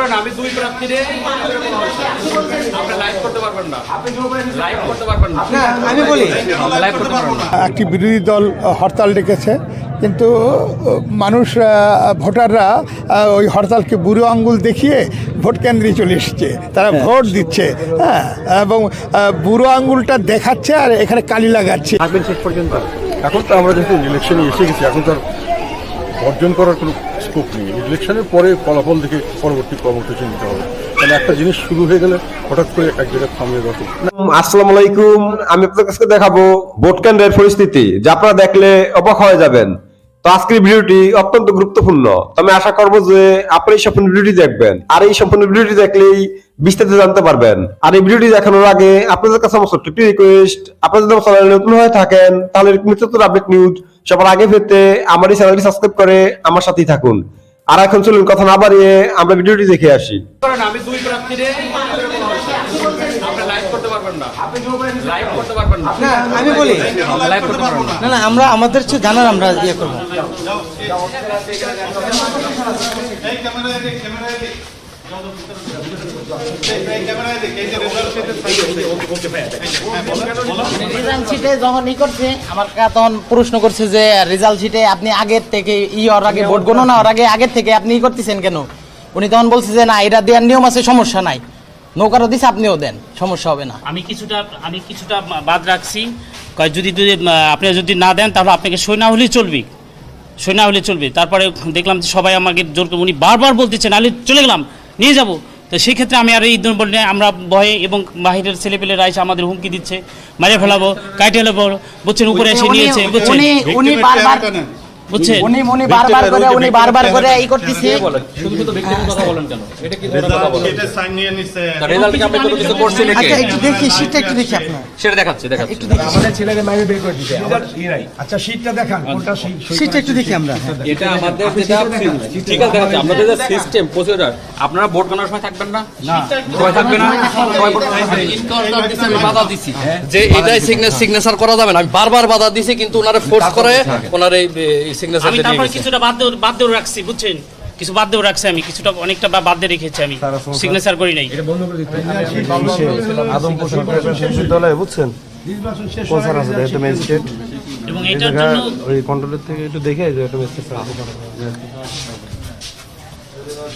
কারণ আমি দুই প্রার্থীরে আপনি লাইভ করতে পারবেন না। লাইভ করতে পারবেন না। আমি বলি লাইভ করতে পারবেন না। একটি বিরোধী দল হরতাল ডেকেছে কিন্তু মানুষ ভোটাররা ওই হরতালকে বুড়ো আঙ্গুল দেখিয়ে ভোট কেন্দ্রে চলে এসছে। তারা ভোট দিচ্ছে হ্যাঁ এবং বুড়ো আঙ্গুলটা দেখাচ্ছে আর এখানে কালি লাগাচ্ছে। পর্যন্ত। এখন তো আমরা যেহেতু ইলেকশনে এসে গেছি এখন তো অর্জন করার কোনো স্কোপ নেই। ইলেকশনের পরে ফলাফল দেখে পরবর্তী কর্মসূচি নিতে হবে। একটা জিনিস শুরু হয়ে গেলে হঠাৎ করে এক জায়গায় থামিয়ে আসসালামু আলাইকুম। আমি আপনাদের কাছে দেখাবো ভোট কেন্দ্রের পরিস্থিতি, যা আপনারা দেখলে অবাক হয়ে যাবেন। তো আজকের ভিডিওটি অত্যন্ত গুরুত্বপূর্ণ। আমি আশা করব যে আপনি এই সম্পূর্ণ ভিডিওটি দেখবেন। আর এই সম্পূর্ণ ভিডিওটি দেখলেই বিস্তারিত জানতে পারবেন। আর এই ভিডিওটি দেখানোর আগে আপনাদের কাছে আমার ছোট্ট রিকোয়েস্ট আপনারা যদি নতুন হয়ে থাকেন, তাহলে নিত্য আপডেট নিউজ সবার আগে পেতে আমার এই চ্যানেলটি সাবস্ক্রাইব করে আমার সাথেই থাকুন। আর এখন চলুন কথা না বাড়িয়ে আমরা ভিডিওটি দেখে আসি। আমি দুই প্রার্থীরে আপনি লাইভ করতে পারবেন না। লাইভ করতে পারবেন না। না আমি বলি। লাইভ করতে পারবেন না। না। না আমরা আমাদের চেয়ে জানার আমরা ইয়ে করব। নিয়ম আছে, সমস্যা নাই। নৌকারও আপনিও দেন, সমস্যা হবে না। আমি কিছুটা আমি কিছুটা বাদ রাখছি। যদি আপনি যদি না দেন, তাহলে আপনাকে সই হলেই চলবে। সই হলে চলবে। তারপরে দেখলাম যে সবাই আমাকে জোর উনি বারবার বলতেছেন, আলে, চলে গেলাম। নিয়ে যাব। তো সেই ক্ষেত্রে আমি আর এই বললে আমরা ভয়ে এবং বাহিরের ছেলেপেলেরা এসে আমাদের হুমকি দিচ্ছে মারে ফেলাবো কাইটে ফেলাবো বুঝছেন? উপরে এসে নিয়েছে বুঝছেন? উনি উনি বারবার বুঝছেন? উনি উনি বারবার করে উনি বারবার করে ই করতেছে। শুধু শুধু ব্যক্তিগত কথা বলেন কেন? এটা কি ধরনের কথা বলেন? রেজাল্ট রেজাল্ট কি আপনি কোনো কিছু করছেন নাকি? আচ্ছা একটু দেখি শীতটা একটু দেখি আপনার। সেটা দেখাচ্ছে দেখাচ্ছে। শীতটা একটু দেখি আমরা হ্যাঁ। এটা আমাদের যেটা ঠিক আছে দেখাচ্ছে আপনাদের যে সিস্টেম প্রসিডিউর আপনারা ভোট গণনার সময় থাকবেন না? সবাই থাকবে না? সময় বাধা দিছি। যে এটাই সিগনেচার করা যাবে না। আমি বারবার বাধা দিছি কিন্তু ওনারে ফোর্স করে ওনার এই সিগনেচার আমি তারপরে কিছুটা বাদ বাদ রাখছি বুঝছেন? কিছু বাদ দিয়ে রাখছি আমি কিছুটা অনেকটা বাদ দিয়ে রেখেছি আমি। সিগনেচার করি নাই। আদমপুর সরকারি বিদ্যালয়ে বুঝছেন? এবং এটার জন্য ওই কন্ট্রোলের থেকে একটু দেখে যে একটা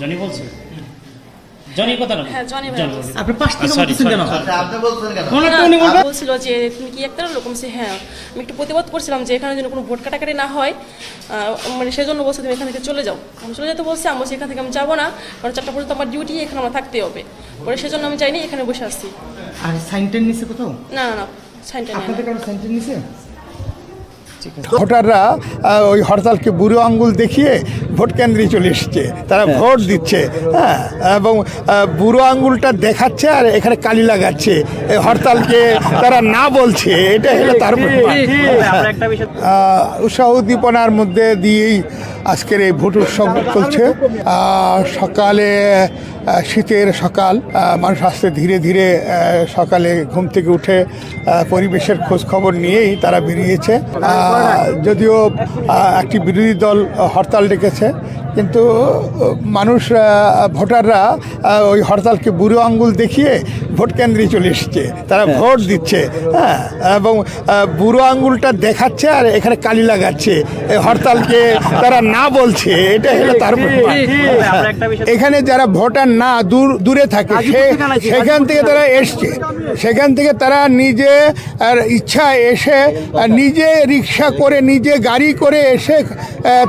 জনি বলছে? জনি কথা না। হ্যাঁ, জনি ভাই বলছে। আপনি পাশ থেকে Sorry, বলতেছেন কেন? কোন? একটা উনি বলবে বলছিল যে তুমি কি একটা হ্যাঁ আমি একটু প্রতিবাদ করছিলাম যে এখানে যেন কোনো ভোট কাটাকাটি না হয় মানে সেজন্য বলছে তুমি এখান থেকে চলে যাও। আমি চলে যেতে বলছি আমি এখান থেকে আমি যাব না কারণ চারটা পর্যন্ত আমার ডিউটি এখানে আমার থাকতে হবে। পরে সেজন্য আমি চাইনি এখানে বসে আসছি আর সাইনটেন নিছে কোথাও? না না না সাইনটা আপনাদের কারও সাইনটেন নিছে? ভোটাররা ওই হরতালকে বুড়ো আঙ্গুল দেখিয়ে ভোট কেন্দ্রে চলে এসছে। তারা ভোট দিচ্ছে হ্যাঁ এবং বুড়ো আঙ্গুলটা দেখাচ্ছে আর এখানে কালি লাগাচ্ছে। এই হরতালকে তারা না বলছে এটা হলো তার উৎসাহ উদ্দীপনার মধ্যে দিয়েই আজকের এই ভোট উৎসব চলছে। সকালে শীতের সকাল মানুষ আসতে ধীরে ধীরে সকালে ঘুম থেকে উঠে পরিবেশের খোঁজ খবর নিয়েই তারা বেরিয়েছে। যদিও একটি বিরোধী দল হরতাল ডেকেছে কিন্তু মানুষ ভোটাররা ওই হরতালকে বুড়ো আঙ্গুল দেখিয়ে ভোট কেন্দ্রে চলে এসছে। তারা ভোট দিচ্ছে হ্যাঁ এবং বুড়ো আঙ্গুলটা দেখাচ্ছে আর এখানে কালি লাগাচ্ছে। এই হরতালকে তারা না বলছে এটা হলো তার এখানে যারা ভোটার না দূর দূরে থাকে সেখান থেকে তারা এসছে। সেখান থেকে তারা নিজে আর ইচ্ছা এসে নিজে রিক্সা করে নিজে গাড়ি করে এসে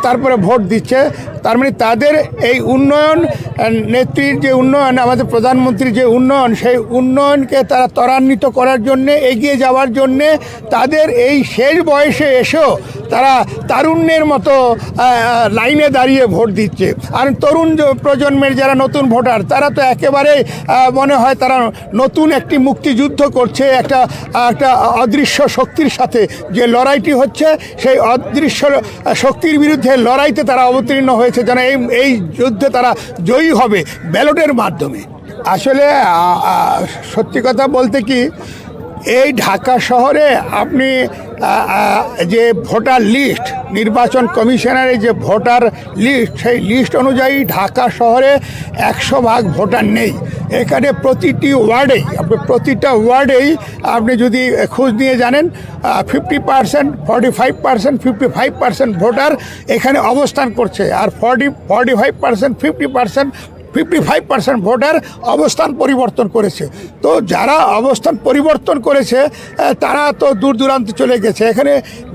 তারপরে ভোট দিচ্ছে। তার মানে তাদের এই উন্নয়ন নেত্রীর যে উন্নয়ন, আমাদের প্রধানমন্ত্রীর যে উন্নয়ন, সেই উন্নয়নকে তারা ত্বরান্বিত করার জন্যে, এগিয়ে যাওয়ার জন্যে তাদের এই শেষ বয়সে এসেও তারা তারুণ্যের মতো লাইনে দাঁড়িয়ে ভোট দিচ্ছে। আর তরুণ প্রজন্মের যারা নতুন ভোটার, তারা তো একেবারে মনে হয় তারা নতুন একটি মুক্তিযুদ্ধ করছে, একটা একটা অদৃশ্য শক্তির সাথে। যে লড়াইটি হচ্ছে, সেই অদৃশ্য শক্তির বিরুদ্ধে লড়াইতে তারা অবতীর্ণ হয়েছে যেন এই এই যুদ্ধে তারা জয়ী হবে ব্যালটের মাধ্যমে। আসলে সত্যি কথা বলতে কি এই ঢাকা শহরে আপনি যে ভোটার লিস্ট, নির্বাচন কমিশনারের যে ভোটার লিস্ট, সেই লিস্ট অনুযায়ী ঢাকা শহরে একশো ভাগ ভোটার নেই। এখানে প্রতিটি ওয়ার্ডেই, আপনি প্রতিটা ওয়ার্ডেই আপনি যদি খোঁজ নিয়ে জানেন fifty percent forty five percent fifty five percent voter এখানে অবস্থান করছে। আর forty forty five percent fifty percent fifty five percent voter অবস্থান পরিবর্তন করেছে। তো যারা অবস্থান পরিবর্তন করেছে তারা তো দূর দূরান্তে চলে গেছে। এখানে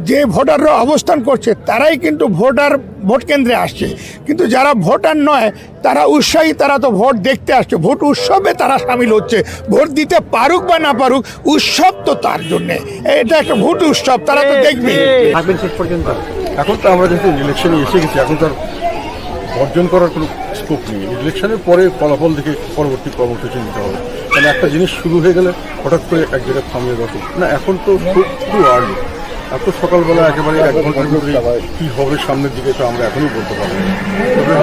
যে ভোটাররা অবস্থান করছে তারাই কিন্তু ভোটার ভোট কেন্দ্রে আসছে। কিন্তু যারা ভোটার নয় তারা উৎসাহী তারা তো ভোট দেখতে আসছে। ভোট উৎসবে তারা সামিল হচ্ছে। ভোট দিতে পারুক বা না পারুক উৎসব তো তার জন্যে। এটা একটা ভোট উৎসব তারা তো দেখবে। এখন তো আমরা যেহেতু ইলেকশনে এসে গেছি এখন তো আর বর্জন করার কোনো স্কোপ নেই। ইলেকশনের পরে ফলাফল দেখে পরবর্তী কর্মসূচি নিতে হবে। কারণ একটা জিনিস শুরু হয়ে গেলে হঠাৎ করে এক জায়গায় থামিয়ে দেওয়া না, এখন তো খুব খুব আর্লি এত সকালবেলা একেবারে এক ঘণ্টার মধ্যে কী হবে সামনের দিকে তো আমরা এখনই বলতে পারব তবে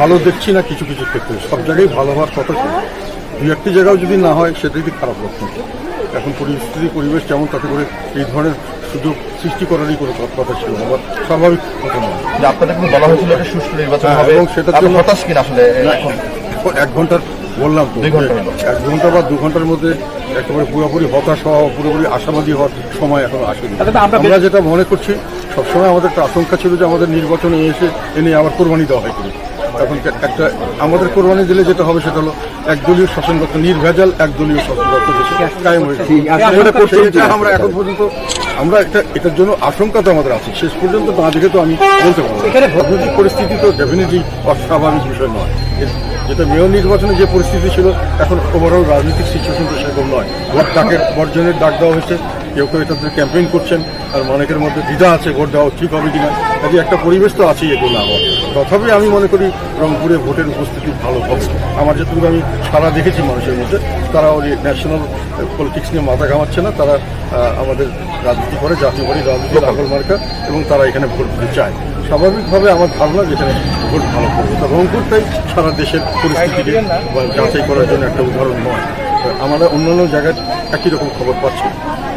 ভালো দেখছি না কিছু কিছু ক্ষেত্রে। সব জায়গায় ভালো হওয়ার কথা ছিল। দু একটি জায়গাও যদি না হয় সেটা যদি খারাপ লক্ষণ। এখন পরিস্থিতি, পরিবেশ যেমন তাতে করে এই ধরনের সুযোগ সৃষ্টি করারই কোনো কথা ছিল বা স্বাভাবিক কথা নয়। আপনাদের কিন্তু বলা হয়েছিল এটা সুষ্ঠু নির্বাচন হ্যাঁ, হবে এবং সেটার জন্য- হতাশ কিনা আসলে এখন? এক ঘণ্টার বললাম তো। এক ঘণ্টা বা দু ঘণ্টার মধ্যে একেবারে পুরোপুরি হতাশ হওয়া পুরোপুরি আশাবাদী হওয়ার সময় এখন আসেনি। আমরা যেটা মনে করছি সবসময় আমাদের একটা আশঙ্কা ছিল যে আমাদের নির্বাচনে এসে এনে আবার কোরবানি দেওয়া হয় কিনা। এখন একটা আমাদের কোরবানি দিলে যেটা হবে সেটা হলো একদলীয় শাসনগত নির্ভেজাল একদলীয় শাসনগত দেশে কায়েম হয়েছে। আমরা এখন পর্যন্ত আমরা একটা এটার জন্য আশঙ্কা তো আমাদের আছে। শেষ পর্যন্ত না দেখে তো আমি বলতে পারব এখানে রাজনৈতিক পরিস্থিতি তো ডেফিনেটলি অস্বাভাবিক বিষয় নয়। যেটা মেয়র নির্বাচনে যে পরিস্থিতি ছিল এখন ওভারঅল রাজনৈতিক সিচুয়েশন তো সেরকম নয়। ভোট ডাকের বর্জনের ডাক দেওয়া হয়েছে। কেউ কেউ এটাতে ক্যাম্পেইন করছেন, আর অনেকের মধ্যে দ্বিধা আছে, ভোট দেওয়া ঠিক হবে কিনা। কাজে একটা পরিবেশ তো আছেই এগুলো আমার তথাপি আমি মনে করি রংপুরে ভোটের উপস্থিতি ভালো হবে। আমার যেটুকু আমি সারা দেখেছি মানুষের মধ্যে, তারা ওই ন্যাশনাল পলিটিক্স নিয়ে মাথা ঘামাচ্ছে না, তারা আমাদের রাজনীতি করে, জাতীয় বাড়ি রাজনীতি রাখল মার্কা, এবং তারা এখানে ভোট দিতে চায়। স্বাভাবিকভাবে আমার ধারণা যেখানে ভোট ভালো করবে। তা রংপুরটাই সারা দেশের পরিস্থিতিকে যাচাই করার জন্য একটা উদাহরণ নয়। আমরা অন্যান্য জায়গায় একই রকম খবর পাচ্ছি।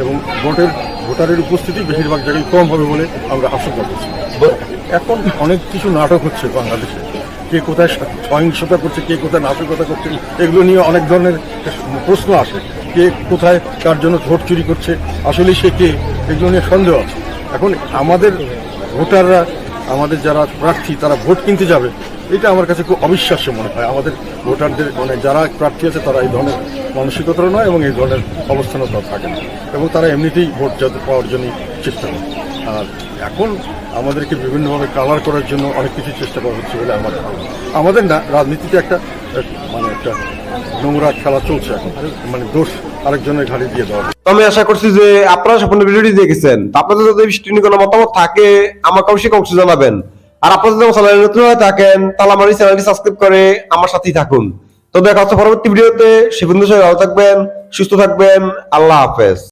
এবং ভোটের, ভোটারের উপস্থিতি বেশিরভাগ জায়গায় কম হবে বলে আমরা আশঙ্কা করছি। এখন অনেক কিছু নাটক হচ্ছে বাংলাদেশে। কে কোথায় সহিংসতা করছে, কে কোথায় নাশকতা করছে, এগুলো নিয়ে অনেক ধরনের প্রশ্ন আসে। কে কোথায় কার জন্য ভোট চুরি করছে আসলে সে কে, এগুলো নিয়ে সন্দেহ আছে। এখন আমাদের ভোটাররা, আমাদের যারা প্রার্থী, তারা ভোট কিনতে যাবে এটা আমার কাছে খুব অবিশ্বাস্য মনে হয়। আমাদের ভোটারদের মানে যারা প্রার্থী আছে, তারা এই ধরনের মানসিকতা নয় এবং এই ধরনের অবস্থানও তারা থাকে না। এবং তারা এমনিতেই ভোট পাওয়ার জন্যই চেষ্টা করে। আর এখন আমাদেরকে বিভিন্নভাবে কালার করার জন্য অনেক কিছু চেষ্টা করা হচ্ছে বলে আমার আমাদের না রাজনীতিতে একটা মানে একটা নোংরা খেলা চলছে এখন। মানে দোষ আরেকজনের ঘাড়ে দিয়ে দেওয়া আমি আশা করছি যে আপনারা সম্পূর্ণ ভিডিওটি দেখেছেন। আপনাদের যদি কোনো মতামত থাকে, আমাকে অবশ্যই কমেন্টে জানাবেন। আর আপনাদের যদি চ্যানেলে নতুন হয়ে থাকেন, তাহলে আমার এই চ্যানেলটি সাবস্ক্রাইব করে আমার সাথেই থাকুন। তো দেখা হচ্ছে পরবর্তী ভিডিওতে সে বন্ধু সবাই ভালো থাকবেন, সুস্থ থাকবেন। আল্লাহ হাফেজ।